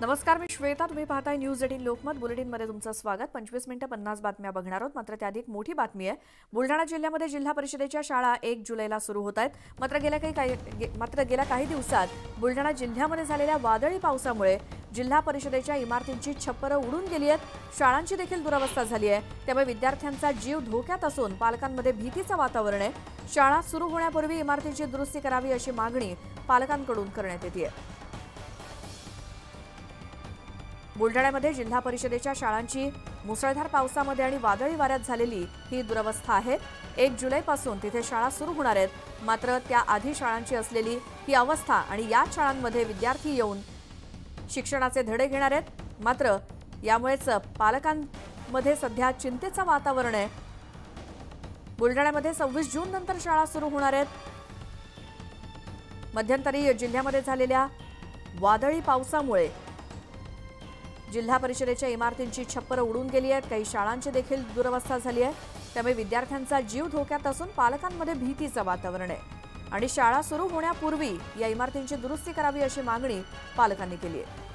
नमस्कार मी श्वेता. तुम्ही पाहताय न्यूज एटीन लोकमत. बुलेटिनमध्ये तुमचं स्वागत. पंचवीस मिनिटं पन्नास बातम्या बघणार आहोत. मात्र त्याआधी एक मोठी बातमी आहे. बुलढाणा जिल्ह्यामध्ये जिल्हा परिषदेच्या शाळा एक जुलैला सुरू होत आहेत. मात्र गेल्या काही काही गे- मात्र गेल्या काही दिवसात बुलढाणा जिल्ह्यामध्ये झालेल्या वादळी पावसामुळे जिल्हा परिषदेच्या इमारतींची छप्परं उडून गेली आहेत. शाळांची देखील दुरावस्था झाली आहे. त्यामुळे विद्यार्थ्यांचा जीव धोक्यात असून पालकांमध्ये भीतीचं वातावरण आहे. शाळा सुरू होण्यापूर्वी इमारतींची दुरुस्ती करावी अशी मागणी पालकांकडून करण्यात येते आहे. बुलढाण्यामध्ये जिल्हा परिषदेच्या शाळांची मुसळधार पावसामध्ये आणि वादळी वाऱ्यात झालेली ही दुरवस्था आहे. एक जुलैपासून तिथे शाळा सुरू होणार आहेत. मात्र त्याआधी शाळांची असलेली ही अवस्था आणि या शाळांमध्ये विद्यार्थी येऊन शिक्षणाचे धडे घेणार आहेत. मात्र यामुळेच पालकांमध्ये सध्या चिंतेचं वातावरण आहे. बुलढाण्यामध्ये सव्वीस जून नंतर शाळा सुरू होणार आहेत. मध्यंतरी जिल्ह्यामध्ये झालेल्या वादळी पावसामुळे जिल्हा परिषदेच्या इमारतींची छप्पर उडून गेली आहेत. काही शाळांची देखील दुरवस्था झाली आहे. त्यामुळे विद्यार्थ्यांचा जीव धोक्यात असून पालकांमध्ये भीतीचं वातावरण आहे. आणि शाळा सुरू होण्यापूर्वी या इमारतींची दुरुस्ती करावी अशी मागणी पालकांनी केली आहे.